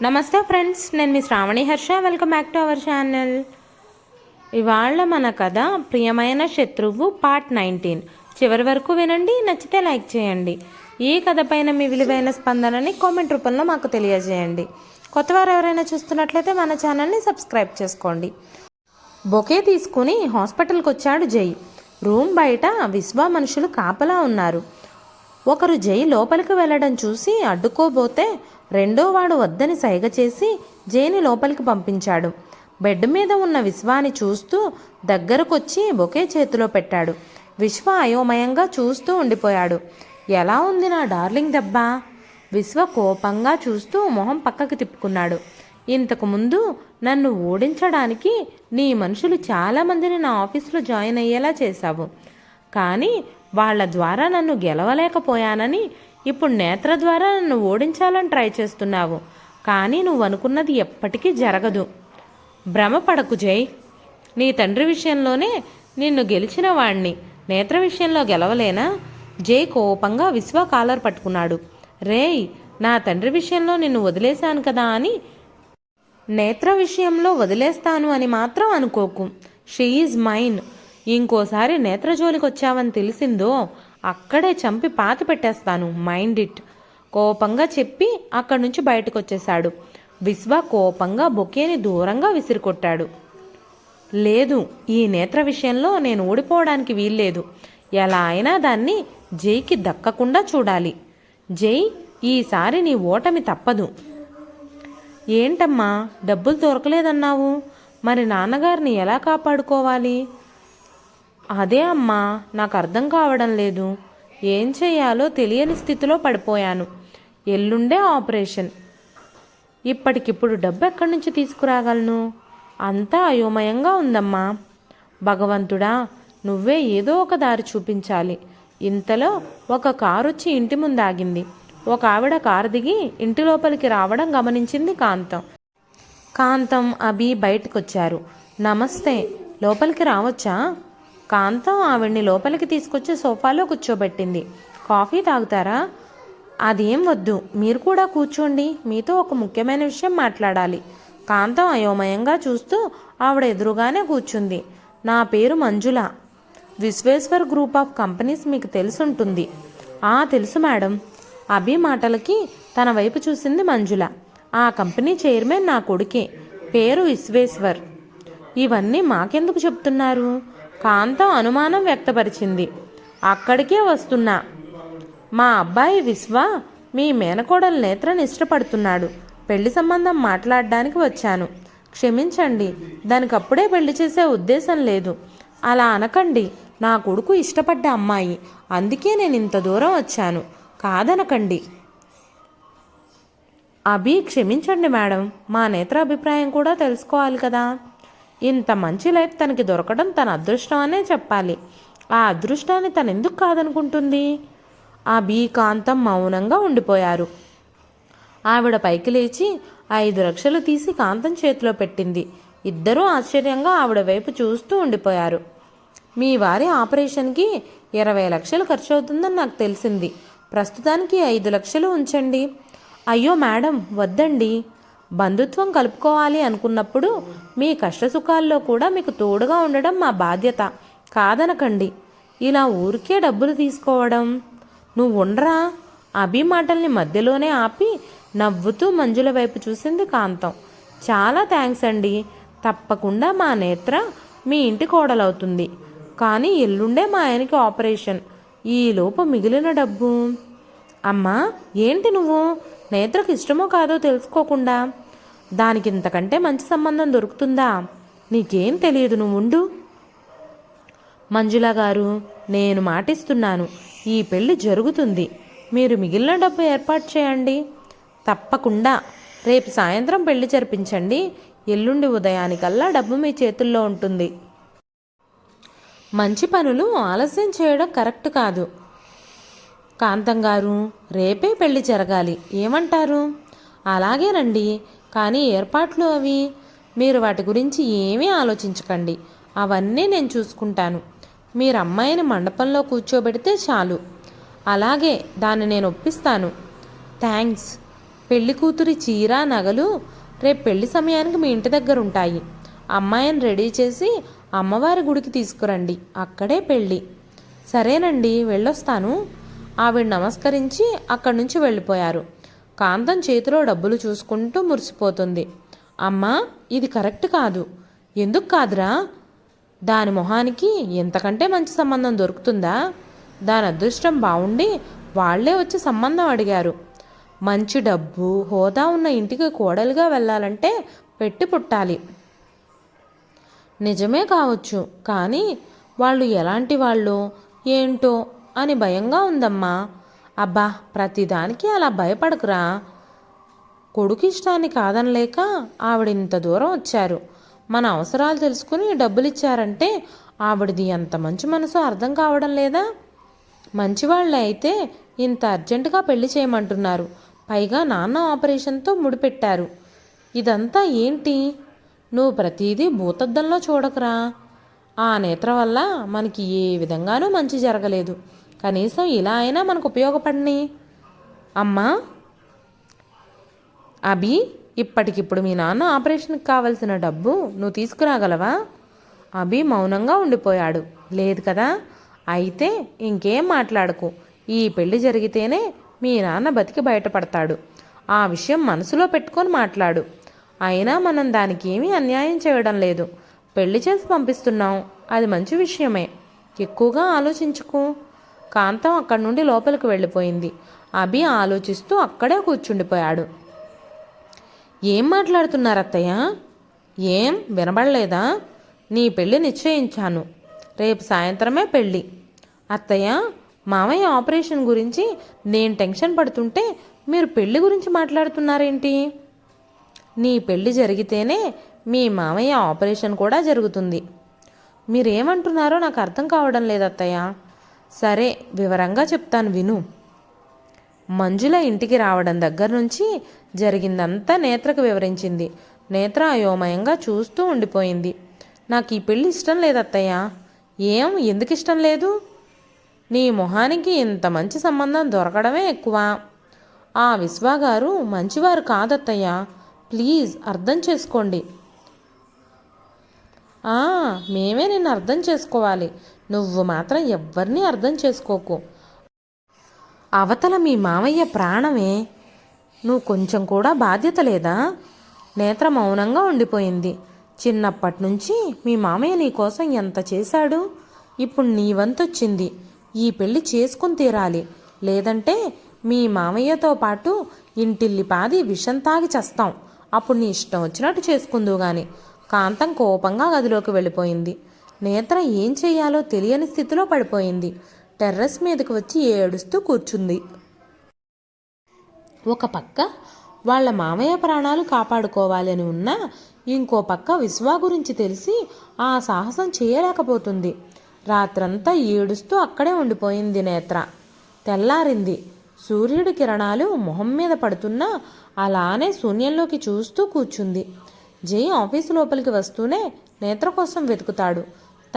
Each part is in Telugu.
నమస్తే ఫ్రెండ్స్ నేను మీ Sravani Harsha. Welcome back to our channel ఇవాళ మన కథ ప్రియమైన శత్రువు పార్ట్ నైన్టీన్ చివరి వరకు వినండి నచ్చితే లైక్ చేయండి. ఈ కథ పైన మీ విలువైన స్పందనని కామెంట్ రూపంలో మాకు తెలియజేయండి. కొత్తవారు ఎవరైనా చూస్తున్నట్లయితే మన ఛానల్ని సబ్స్క్రైబ్ చేసుకోండి. బొకే తీసుకుని హాస్పిటల్కి వచ్చాడు జై. రూమ్ బయట విశ్వ మనుషులు కాపలా ఉన్నారు. ఒకరు జై లోపలికి వెళ్ళడం చూసి అడ్డుకోబోతే రెండో వాడు వద్దని సైగ చేసి జైని లోపలికి పంపించాడు. బెడ్ మీద ఉన్న విశ్వాని చూస్తూ దగ్గరకొచ్చి బొకే చేతిలో పెట్టాడు. విశ్వ అయోమయంగా చూస్తూ ఉండిపోయాడు. ఎలా ఉంది నా డార్లింగ్ దెబ్బ? విశ్వ కోపంగా చూస్తూ మొహం పక్కకి తిప్పుకున్నాడు. ఇంతకుముందు నన్ను ఓడించడానికి నీ మనుషులు చాలామందిని నా ఆఫీస్లో జాయిన్ అయ్యేలా చేశావు. కానీ వాళ్ళ ద్వారా నన్ను గెలవలేకపోయానని ఇప్పుడు నేత్ర ద్వారా నన్ను ఓడించాలని ట్రై చేస్తున్నావు. కానీ నువ్వు అనుకున్నది ఎప్పటికీ జరగదు. భ్రమపడకు జై. నీ తండ్రి విషయంలోనే నిన్ను గెలిచిన వాణ్ణి. నేత్ర విషయంలో గెలవలేనా? జై కోపంగా విశ్వ కాలర్ పట్టుకున్నాడు. రేయ్ నా తండ్రి విషయంలో నిన్ను వదిలేశాను కదా అని నేత్ర విషయంలో వదిలేస్తాను అని మాత్రం అనుకోకు. She is mine. ఇంకోసారి నేత్రజోలికి వచ్చావని తెలిసిందో అక్కడే చంపి పాతి పెట్టేస్తాను మైండ్ ఇట్. కోపంగా చెప్పి అక్కడి నుంచి బయటకు వచ్చేశాడు విశ్వ కోపంగా బొకేని దూరంగా విసిరికొట్టాడు. లేదు ఈ నేత్ర విషయంలో నేను ఓడిపోవడానికి వీల్లేదు. ఎలా అయినా దాన్ని జైకి దక్కకుండా చూడాలి. జై ఈసారి నీ ఓటమి తప్పదు. ఏంటమ్మా డబ్బులు దొరకలేదన్నావు? మరి నాన్నగారిని ఎలా కాపాడుకోవాలి? అదే అమ్మా నాకు అర్థం కావడం లేదు. ఏం చేయాలో తెలియని స్థితిలో పడిపోయాను. ఎల్లుండే ఆపరేషన్. ఇప్పటికిప్పుడు డబ్బు ఎక్కడి నుంచి తీసుకురాగలను? అంతా అయోమయంగా ఉందమ్మా. భగవంతుడా నువ్వే ఏదో ఒక దారి చూపించాలి. ఇంతలో ఒక కారు వచ్చి ఇంటి ముందు ఆగింది ఒక ఆవిడ కారు దిగి ఇంటి లోపలికి రావడం గమనించింది కాంతం. కాంతం అభి బయటకొచ్చారు. నమస్తే లోపలికి రావచ్చా? కాంతం ఆవిడ్ని లోపలికి తీసుకొచ్చి సోఫాలో కూర్చోబెట్టింది. కాఫీ తాగుతారా? అదేం వద్దు. మీరు కూడా కూర్చోండి. మీతో ఒక ముఖ్యమైన విషయం మాట్లాడాలి. కాంతం అయోమయంగా చూస్తూ ఆవిడ ఎదురుగానే కూర్చుంది. నా పేరు Manjula. Vishweshwar group of companies మీకు తెలుసుంటుంది. ఆ తెలుసు మేడం. అభి మాటలకి తన వైపు చూసింది మంజుల. ఆ కంపెనీ చైర్మన్ నా కొడుకే. పేరు విశ్వేశ్వర్. ఇవన్నీ మాకెందుకు చెప్తున్నారు? కాంతం అనుమానం వ్యక్తపరిచింది. అక్కడికే వస్తున్నా. మా అబ్బాయి విశ్వ మీ మేనకోడల నేత్రని ఇష్టపడుతున్నాడు పెళ్ళి సంబంధం మాట్లాడడానికి వచ్చాను. క్షమించండి దానికి అప్పుడే పెళ్ళి చేసే ఉద్దేశం లేదు. అలా అనకండి నా కొడుకు ఇష్టపడ్డ అమ్మాయి. అందుకే నేను ఇంత దూరం వచ్చాను. కాదనకండి. అభి క్షమించండి మేడం. మా నేత్ర అభిప్రాయం కూడా తెలుసుకోవాలి కదా. ఇంత మంచి లైఫ్ తనకి దొరకడం తన అదృష్టం అనే చెప్పాలి. ఆ అదృష్టాన్ని తను ఎందుకు కాదనుకుంటుంది? ఆ బీ కాంతం మౌనంగా ఉండిపోయారు. ఆవిడ పైకి లేచి ఐదు లక్షలు తీసి కాంతం చేతిలో పెట్టింది. ఇద్దరూ ఆశ్చర్యంగా ఆవిడ వైపు చూస్తూ ఉండిపోయారు. మీ వారి ఆపరేషన్కి ఇరవై లక్షలు ఖర్చు అవుతుందని నాకు తెలిసింది. ప్రస్తుతానికి ఐదు లక్షలు ఉంచండి. అయ్యో మేడం వద్దండి. బంధుత్వం కలుపుకోవాలి అనుకున్నప్పుడు మీ కష్టసుఖాల్లో కూడా మీకు తోడుగా ఉండడం మా బాధ్యత. కాదనకండి. ఇలా ఊరికే డబ్బులు తీసుకోవడం. నువ్వు ఉండరా? అభి మాటల్ని మధ్యలోనే ఆపి నవ్వుతూ మంజుల వైపు చూసింది కాంతం. చాలా థ్యాంక్స్ అండి. తప్పకుండా మా నేత్ర మీ ఇంటి కోడలవుతుంది. కానీ ఎల్లుండే మా ఆయనకి ఆపరేషన్. ఈలోపు మిగిలిన డబ్బు. అమ్మా ఏంటి నువ్వు? నేత్రకు ఇష్టమో కాదో తెలుసుకోకుండా. దానికి ఇంతకంటే మంచి సంబంధం దొరుకుతుందా? నీకేం తెలియదు నువ్వు ఉండు. మంజుల గారు నేను మాటిస్తున్నాను. ఈ పెళ్ళి జరుగుతుంది. మీరు మిగిలిన డబ్బు ఏర్పాటు చేయండి. తప్పకుండా. రేపు సాయంత్రం పెళ్ళి జరిపించండి. ఎల్లుండి ఉదయానికల్లా డబ్బు మీ చేతుల్లో ఉంటుంది. మంచి పనులు ఆలస్యం చేయడం కరెక్ట్ కాదు. కాంతం గారు రేపే పెళ్ళి జరగాలి. ఏమంటారు? అలాగేనండి కానీ ఏర్పాట్లు అవి. మీరు వాటి గురించి ఏమీ ఆలోచించకండి. అవన్నీ నేను చూసుకుంటాను. మీరు అమ్మాయిని మండపంలో కూర్చోబెడితే చాలు. అలాగే దాన్ని నేను ఒప్పిస్తాను. థ్యాంక్స్. పెళ్ళి కూతురి చీర నగలు రేపు పెళ్ళి సమయానికి మీ ఇంటి దగ్గర ఉంటాయి. అమ్మాయిని రెడీ చేసి అమ్మవారి గుడికి తీసుకురండి. అక్కడే పెళ్ళి సరేనండి వెళ్ళొస్తాను. ఆవిడ నమస్కరించి అక్కడి నుంచి వెళ్ళిపోయారు. కాంతం చేతిలో డబ్బులు చూసుకుంటూ మురిసిపోతుంది. అమ్మా ఇది కరెక్ట్ కాదు. ఎందుకు కాదురా? దాని మొహానికి ఎంతకంటే మంచి సంబంధం దొరుకుతుందా? దాని అదృష్టం బాగుండి వాళ్ళే వచ్చి సంబంధం అడిగారు. మంచి డబ్బు హోదా ఉన్న ఇంటికి కోడలుగా వెళ్ళాలంటే పెట్టి పుట్టాలి. నిజమే కావచ్చు కానీ వాళ్ళు ఎలాంటి వాళ్ళు ఏంటో అని భయంగా ఉందమ్మా. అబ్బా ప్రతిదానికి అలా భయపడకురా. కొడుకు ఇష్టాన్ని కాదనలేక ఆవిడ ఇంత దూరం వచ్చారు. మన అవసరాలు తెలుసుకుని డబ్బులు ఇచ్చారంటే ఆవిడది ఎంత మంచి మనసు అర్థం కావడం లేదా? మంచివాళ్ళే అయితే ఇంత అర్జెంటుగా పెళ్ళి చేయమంటున్నారు. పైగా నాన్న ఆపరేషన్తో ముడిపెట్టారు. ఇదంతా ఏంటి? నువ్వు ప్రతిదీ భూతద్దంలో చూడకురా. ఆ నేత్ర వల్ల మనకి ఏ విధంగానూ మంచి జరగలేదు. కనీసం ఇలా అయినా మనకు ఉపయోగపడని. అమ్మా! అభి ఇప్పటికిప్పుడు మీ నాన్న ఆపరేషన్కి కావలసిన డబ్బు నువ్వు తీసుకురాగలవా? అభి మౌనంగా ఉండిపోయాడు. లేదు కదా? అయితే ఇంకేం మాట్లాడకు. ఈ పెళ్ళి జరిగితేనే మీ నాన్న బతికి బయటపడతాడు. ఆ విషయం మనసులో పెట్టుకొని మాట్లాడు. అయినా మనం దానికి ఏమీ అన్యాయం చేయడం లేదు. పెళ్ళి చేసి పంపిస్తున్నాం. అది మంచి విషయమే. ఎక్కువగా ఆలోచించుకో. కాంతం అక్కడి నుండి లోపలికి వెళ్ళిపోయింది. అభి ఆలోచిస్తూ అక్కడే కూర్చుండిపోయాడు. ఏం మాట్లాడుతున్నారు అత్తయ్య ఏం? వినబడలేదా? నీ పెళ్ళి నిశ్చయించాను. రేపు సాయంత్రమే పెళ్ళి అత్తయ్య మామయ్య ఆపరేషన్ గురించి నేను టెన్షన్ పడుతుంటే మీరు పెళ్ళి గురించి మాట్లాడుతున్నారేంటి? నీ పెళ్ళి జరిగితేనే మీ మామయ్య ఆపరేషన్ కూడా జరుగుతుంది. మీరేమంటున్నారో నాకు అర్థం కావడం లేదు అత్తయ్య సరే వివరంగా చెప్తాను విను. మంజుల ఇంటికి రావడం దగ్గర నుంచి జరిగిందంతా నేత్రకు వివరించింది. నేత్ర అయోమయంగా చూస్తూ ఉండిపోయింది. నాకు ఈ పెళ్ళి ఇష్టం లేదు అత్తయ్య ఏం? ఎందుకు ఇష్టం లేదు? నీ మొహానికి ఇంత మంచి సంబంధం దొరకడమే ఎక్కువ. ఆ విశ్వాగారు మంచివారు కాదత్తయ్య. ప్లీజ్ అర్థం చేసుకోండి. మేమే నిన్ను అర్థం చేసుకోవాలి. నువ్వు మాత్రం ఎవ్వరినీ అర్థం చేసుకోకు. అవతల మీ మామయ్య ప్రాణమే. నువ్వు కొంచెం కూడా బాధ్యత లేదా? నేత్ర మౌనంగా ఉండిపోయింది. చిన్నప్పటి నుంచి మీ మామయ్య నీ కోసం ఎంత చేశాడు? ఇప్పుడు నీ వంతొచ్చింది. ఈ పెళ్ళి చేసుకుని తీరాలి. లేదంటే మీ మామయ్యతో పాటు ఇంటిల్లి పాది విషం తాగి చస్తాం. అప్పుడు నీ ఇష్టం వచ్చినట్టు చేసుకుందువు గాని. కాంతం కోపంగా గదిలోకి వెళ్ళిపోయింది. నేత్ర ఏం చేయాలో తెలియని స్థితిలో పడిపోయింది. టెర్రస్ మీదకి వచ్చి ఏడుస్తూ కూర్చుంది. ఒక పక్క వాళ్ళ మామయ్య ప్రాణాలు కాపాడుకోవాలని ఉన్నా ఇంకో పక్క విశ్వా గురించి తెలిసి ఆ సాహసం చేయలేకపోతుంది. రాత్రంతా ఏడుస్తూ అక్కడే ఉండిపోయింది నేత్ర. తెల్లారింది. సూర్యుడి కిరణాలు మొహం మీద పడుతున్నా అలానే శూన్యంలోకి చూస్తూ కూర్చుంది. జై ఆఫీసు లోపలికి వస్తూనే నేత్ర కోసం వెతుకుతాడు.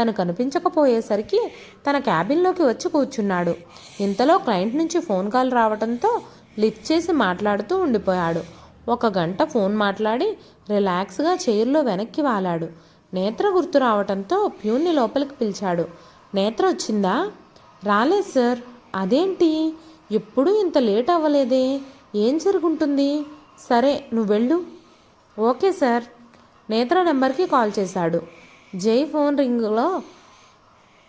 తను కనిపించకపోయేసరికి తన క్యాబిన్లోకి వచ్చి కూర్చున్నాడు. ఇంతలో క్లయింట్ నుంచి ఫోన్ కాల్ రావడంతో లిఫ్ట్ చేసి మాట్లాడుతూ ఉండిపోయాడు. ఒక గంట ఫోన్ మాట్లాడి రిలాక్స్గా చైర్లో వెనక్కి వాలాడు. నేత్ర గుర్తు రావడంతో ప్యూన్ని లోపలికి పిలిచాడు. నేత్ర వచ్చిందా? రాలేదు సార్. అదేంటి? ఎప్పుడూ ఇంత లేట్ అవ్వలేదే. ఏం జరుగుంటుంది? సరే నువ్వు వెళ్ళు ఓకే సార్. నేత్ర నెంబర్కి కాల్ చేశాడు. జై ఫోన్ రింగ్లో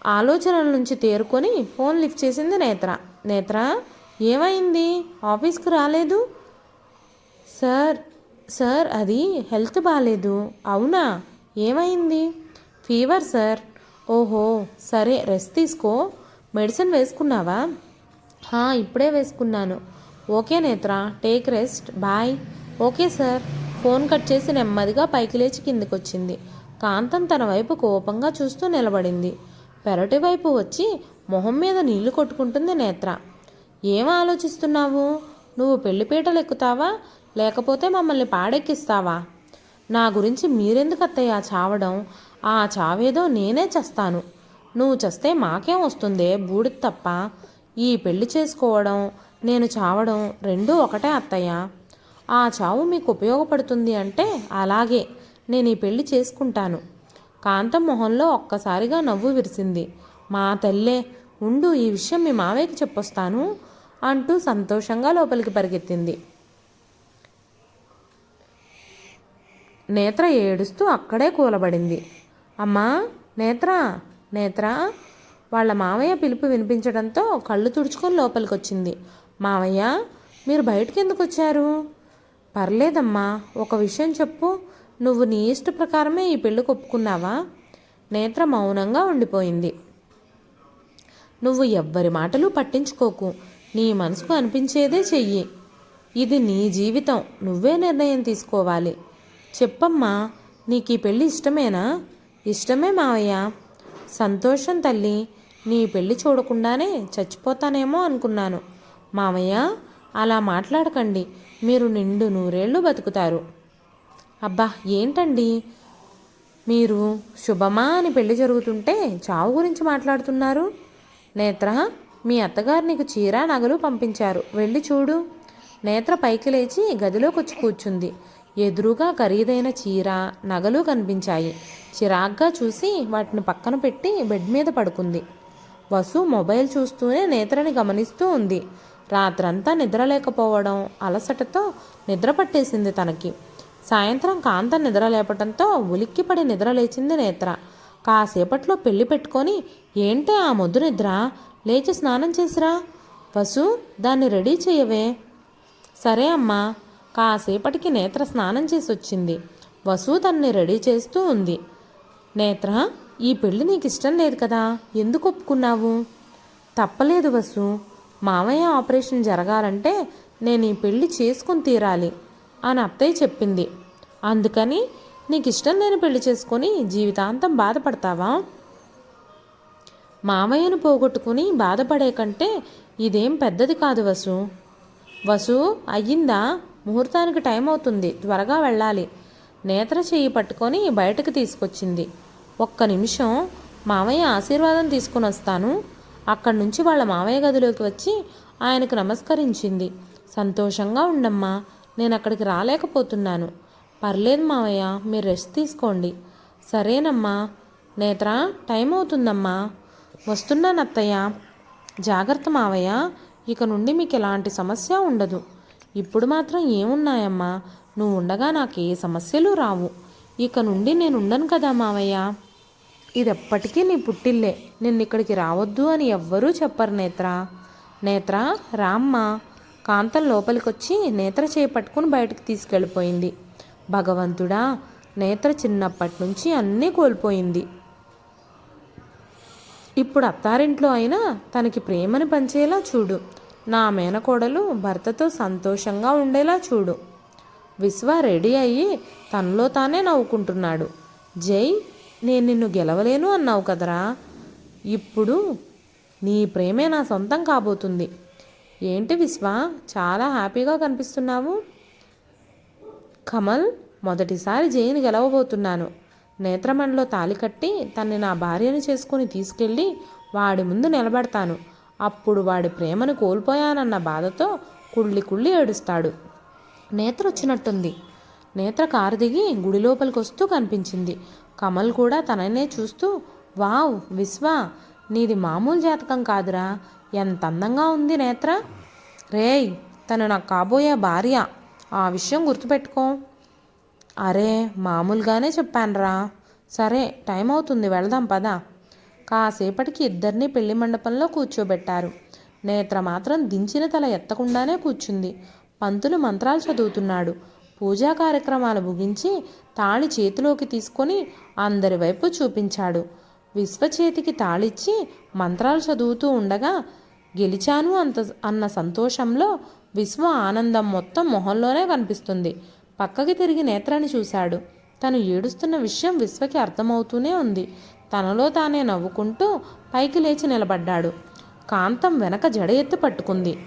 ఆలోచనల నుంచి తేరుకొని ఫోన్ లిఫ్ట్ చేసింది నేత్ర. నేత్ర ఏమైంది? ఆఫీస్కి రాలేదు? సార్ సార్ అది హెల్త్ బాగాలేదు అవునా? ఏమైంది? Fever sir. ఓహో సరే రెస్ట్ తీసుకో. మెడిసిన్ వేసుకున్నావా? ఇప్పుడే వేసుకున్నాను. Okay Netra take rest. Bye. Okay sir. Phone cut చేసి నెమ్మదిగా పైకి లేచి కిందికొచ్చింది. కాంతం తన వైపు కోపంగా చూస్తూ నిలబడింది. పెరటి వైపు వచ్చి మొహం మీద నీళ్ళు కొట్టుకుంటుంది నేత్ర. ఏం ఆలోచిస్తున్నావు? నువ్వు పెళ్ళిపీటలు ఎక్కుతావా లేకపోతే మమ్మల్ని పాడెక్కిస్తావా? నా గురించి మీరెందుకు అత్తయ్య చావడం? ఆ చావేదో నేనే చస్తాను. నువ్వు చస్తే మాకేం వస్తుందే? బూడిద తప్ప. ఈ పెళ్ళి చేసుకోవడం నేను చావడం రెండూ ఒకటే అత్తయ్య. ఆ చావు మీకు ఉపయోగపడుతుంది అంటే అలాగే. నేను ఈ పెళ్ళి చేసుకుంటాను. కాంతం మొహంలో ఒక్కసారిగా నవ్వు విరిసింది. మా తల్లే ఉండు ఈ విషయం మీ మావయ్యకి చెప్పొస్తాను అంటూ సంతోషంగా లోపలికి పరిగెత్తింది. నేత్ర ఏడుస్తూ అక్కడే కూలబడింది. అమ్మా నేత్ర నేత్ర వాళ్ళ మావయ్య పిలుపు వినిపించడంతో కళ్ళు తుడుచుకొని లోపలికి వచ్చింది మావయ్య మీరు బయటకు ఎందుకు వచ్చారు పర్లేదమ్మా ఒక విషయం చెప్పు. నువ్వు నీ ఇష్ట ప్రకారమే ఈ పెళ్ళికి ఒప్పుకున్నావా నేత్ర మౌనంగా ఉండిపోయింది. నువ్వు ఎవ్వరి మాటలు పట్టించుకోకు. నీ మనసుకు అనిపించేదే చెయ్యి. ఇది నీ జీవితం. నువ్వే నిర్ణయం తీసుకోవాలి. చెప్పమ్మా నీకు ఈ పెళ్ళి ఇష్టమేనా? ఇష్టమే మావయ్య. సంతోషం తల్లి. నీ పెళ్ళి చూడకుండానే చచ్చిపోతానేమో అనుకున్నాను. మావయ్య అలా మాట్లాడకండి. మీరు నిండు నూరేళ్ళు బతుకుతారు. అబ్బా ఏంటండి? మీరు శుభమా అని పెళ్ళి జరుగుతుంటే చావు గురించి మాట్లాడుతున్నారు. నేత్ర మీ అత్తగారు నీకు చీర నగలు పంపించారు. వెళ్ళి చూడు. నేత్ర పైకి లేచి గదిలోకి వచ్చి కూర్చుంది. ఎదురుగా ఖరీదైన చీర నగలు కనిపించాయి. చిరాగ్గా చూసి వాటిని పక్కన పెట్టి బెడ్ మీద పడుకుంది. వసు మొబైల్ చూస్తూనే నేత్రని గమనిస్తూ ఉంది. రాత్రంతా నిద్ర లేకపోవడం అలసటతో నిద్ర పట్టేసింది తనకి. సాయంత్రం కాంత నిద్ర లేపటంతో ఉలిక్కిపడి నిద్ర లేచింది నేత్ర. కాసేపట్లో పెళ్ళి పెట్టుకొని ఏంటే ఆ మొద్దు నిద్ర? లేచి స్నానం చేసిరా? వసు దాన్ని రెడీ చేయవే సరే అమ్మా. కాసేపటికి నేత్ర స్నానం చేసి వచ్చింది వసు తన్ని రెడీ చేస్తూ ఉంది. నేత్ర ఈ పెళ్ళి నీకు ఇష్టం లేదు కదా ఎందుకు ఒప్పుకున్నావు? తప్పలేదు వసు. మామయ్య ఆపరేషన్ జరగాలంటే నేను ఈ పెళ్ళి చేసుకుని తీరాలి. అని అత్తయ్య చెప్పింది. అందుకని నీకు ఇష్టం లేని పెళ్ళి చేసుకొని జీవితాంతం బాధపడతావా? మామయ్యను పోగొట్టుకుని బాధపడే కంటే ఇదేం పెద్దది కాదు వసు. వసు అయ్యిందా? ముహూర్తానికి టైం అవుతుంది. త్వరగా వెళ్ళాలి. నేత్ర చెయ్యి పట్టుకొని బయటకు తీసుకొచ్చింది. ఒక్క నిమిషం మామయ్య ఆశీర్వాదం తీసుకుని వస్తాను. అక్కడి నుంచి వాళ్ళ మామయ్య గదిలోకి వచ్చి ఆయనకు నమస్కరించింది. సంతోషంగా ఉండమ్మా. నేను అక్కడికి రాలేకపోతున్నాను. పర్లేదు మావయ్య మీరు రెస్ట్ తీసుకోండి. సరేనమ్మా. నేత్ర టైం అవుతుందమ్మా. వస్తున్నాను అత్తయ్య. జాగ్రత్త మావయ్య. ఇక నుండి మీకు ఎలాంటి సమస్య ఉండదు. ఇప్పుడు మాత్రం ఏమున్నాయమ్మా? నువ్వు ఉండగా నాకు ఏ సమస్యలు రావు. ఇక నుండి నేను ఉండను కదా మావయ్య. ఇది ఎప్పటికీ నీ పుట్టిల్లే. నిన్ను ఇక్కడికి రావద్దు అని ఎవ్వరూ చెప్పరు నేత్ర. నేత్ర రామ్మా. కాంతం లోపలికొచ్చి నేత్ర చేపట్టుకుని బయటకు తీసుకెళ్ళిపోయింది. భగవంతుడా నేత్ర చిన్నప్పటి నుంచి అన్నీ కోల్పోయింది. ఇప్పుడు అత్తారింట్లో అయినా తనకి ప్రేమని పంచేలా చూడు. నా మేనకోడలు భర్తతో సంతోషంగా ఉండేలా చూడు. విశ్వ రెడీ అయ్యి తనలో తానే నవ్వుకుంటున్నాడు. జై నేను నిన్ను గెలవలేను అన్నావు కదరా. ఇప్పుడు నీ ప్రేమే నా సొంతం కాబోతుంది. ఏంటి విశ్వ? చాలా హ్యాపీగా కనిపిస్తున్నావు. కమల్ మొదటిసారి జైని గెలవబోతున్నాను. నేత్రమణిలో తాలి కట్టి తన్ని నా భార్యను చేసుకుని తీసుకెళ్ళి వాడి ముందు నిలబడతాను. అప్పుడు వాడి ప్రేమను కోల్పోయానన్న బాధతో కుళ్ళి కుళ్ళి ఏడుస్తాడు. నేత్ర వచ్చినట్టుంది. నేత్ర కారు దిగి గుడి లోపలికి వస్తూ కనిపించింది. కమల్ కూడా తననే చూస్తూ వావ్ విశ్వ నీది మామూలు జాతకం కాదురా. ఎంత అందంగా ఉంది నేత్ర? రేయ్ తను నాకు కాబోయే భార్య. ఆ విషయం గుర్తుపెట్టుకో. అరే మామూలుగానే చెప్పానురా. సరే టైం అవుతుంది వెళదాం పద. కాసేపటికి ఇద్దరిని పెళ్ళి మండపంలో కూర్చోబెట్టారు. నేత్ర మాత్రం దించిన తల ఎత్తకుండానే కూర్చుంది. పంతులు మంత్రాలు చదువుతున్నాడు. పూజా కార్యక్రమాలు ముగించి తాళి చేతిలోకి తీసుకొని అందరి వైపు చూపించాడు. విశ్వ చేతికి తాళిచ్చి మంత్రాలు చదువుతూ ఉండగా గెలిచాను అంత అన్న సంతోషంలో విశ్వ ఆనందం మొత్తం మొహంలోనే కనిపిస్తుంది. పక్కకి తిరిగి నేత్రాన్ని చూశాడు. తను ఏడుస్తున్న విషయం విశ్వకి అర్థమవుతూనే ఉంది. తనలో తానే నవ్వుకుంటూ పైకి లేచి నిలబడ్డాడు. కాంతం వెనక జడ ఎత్తి పట్టుకుంది.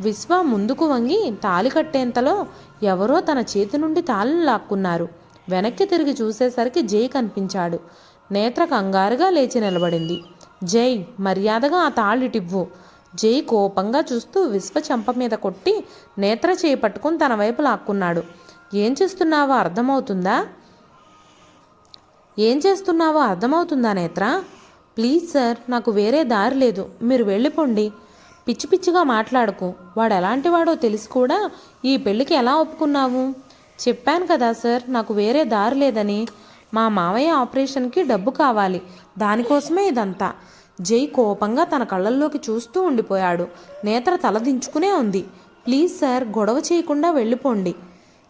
విశ్వ ముందుకు వంగి తాలి కట్టేంతలో ఎవరో తన చేతి నుండి తాళిని లాక్కున్నారు. వెనక్కి తిరిగి చూసేసరికి జై కనిపించాడు. నేత్ర కంగారుగా లేచి నిలబడింది. జై మర్యాదగా ఆ తాళిటివ్వు. జై కోపంగా చూస్తూ విశ్వ చెంప మీద కొట్టి నేత్ర చేయి పట్టుకుని తన వైపు లాక్కున్నాడు. ఏం చేస్తున్నావో అర్థమవుతుందా? ఏం చేస్తున్నావో అర్థమవుతుందా నేత్ర? ప్లీజ్ సార్ నాకు వేరే దారి లేదు. మీరు వెళ్ళిపోండి. పిచ్చి పిచ్చిగా మాట్లాడకు. వాడు ఎలాంటి వాడో తెలిసి కూడా ఈ పెళ్ళికి ఎలా ఒప్పుకున్నావు? చెప్పాను కదా సార్ నాకు వేరే దారి లేదని. మా మావయ్య ఆపరేషన్కి డబ్బు కావాలి. దానికోసమే ఇదంతా. జై కోపంగా తన కళ్ళల్లోకి చూస్తూ ఉండిపోయాడు. నేత్ర తలదించుకునే ఉంది. ప్లీజ్ సార్ గొడవ చేయకుండా వెళ్ళిపోండి.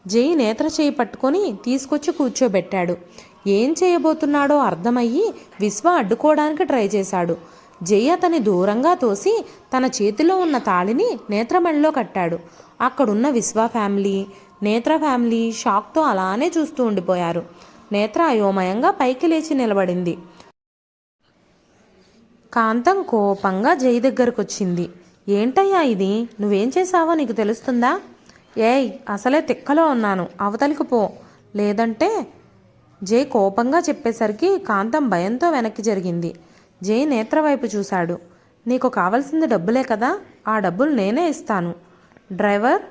జై నేత్ర చేయి పట్టుకొని తీసుకొచ్చి కూర్చోబెట్టాడు. ఏం చేయబోతున్నాడో అర్థమయ్యి విశ్వ అడ్డుకోవడానికి ట్రై చేశాడు. జై అతని దూరంగా తోసి తన చేతిలో ఉన్న తాళిని నేత్రమణిలో కట్టాడు. అక్కడున్న విశ్వ ఫ్యామిలీ నేత్ర ఫ్యామిలీ షాక్తో అలానే చూస్తూ ఉండిపోయారు. నేత్ర అయోమయంగా పైకి లేచి నిలబడింది. కాంతం కోపంగా జై దగ్గరకు వచ్చింది ఏంటయ్యా ఇది? నువ్వేం చేశావో నీకు తెలుస్తుందా? ఏయ్ అసలే తిక్కలో ఉన్నాను. అవతలికి పో. లేదంటే జై కోపంగా చెప్పేసరికి కాంతం భయంతో వెనక్కి జరిగింది. జై నేత్ర వైపు చూశాడు. నీకు కావాల్సింది డబ్బులే కదా. ఆ డబ్బులు నేనే ఇస్తాను. డ్రైవర్?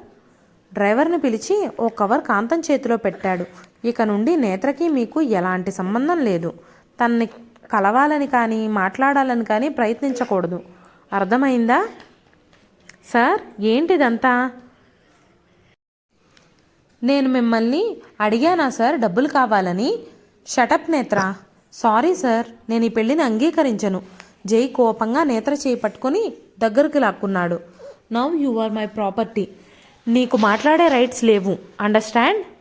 డ్రైవర్ని పిలిచి ఓ కవర్ కాంతం చేతిలో పెట్టాడు. ఇక నుండి నేత్రకి మీకు ఎలాంటి సంబంధం లేదు. తనని కలవాలని కానీ మాట్లాడాలని కానీ ప్రయత్నించకూడదు. అర్థమైందా? సార్ ఏంటిదంతా? నేను మిమ్మల్ని అడిగానా సార్ డబ్బులు కావాలని? షటప్ నేత్ర. సారీ సార్ నేను ఈ పెళ్ళిని అంగీకరించను. జై కోపంగా నేత్ర చేయి పట్టుకొని దగ్గరికి లాక్కున్నాడు. Now you are my property. నీకు మాట్లాడే రైట్స్ లేవు. అండర్స్టాండ్?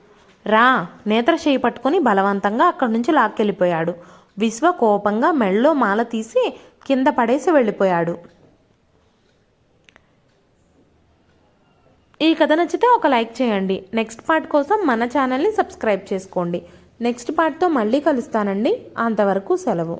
రా నేత్ర చేయి పట్టుకొని బలవంతంగా అక్కడి నుంచి లాక్కెళ్ళిపోయాడు. విశ్వ కోపంగా మెళ్ళో మాల తీసి కింద పడేసి వెళ్ళిపోయాడు. ఈ కథ నచ్చితే ఒక లైక్ చేయండి. నెక్స్ట్ పార్ట్ కోసం మన ఛానల్ని సబ్స్క్రైబ్ చేసుకోండి. నెక్స్ట్ పార్ట్తో మళ్ళీ కలుస్తానండి. అంతవరకు సెలవు.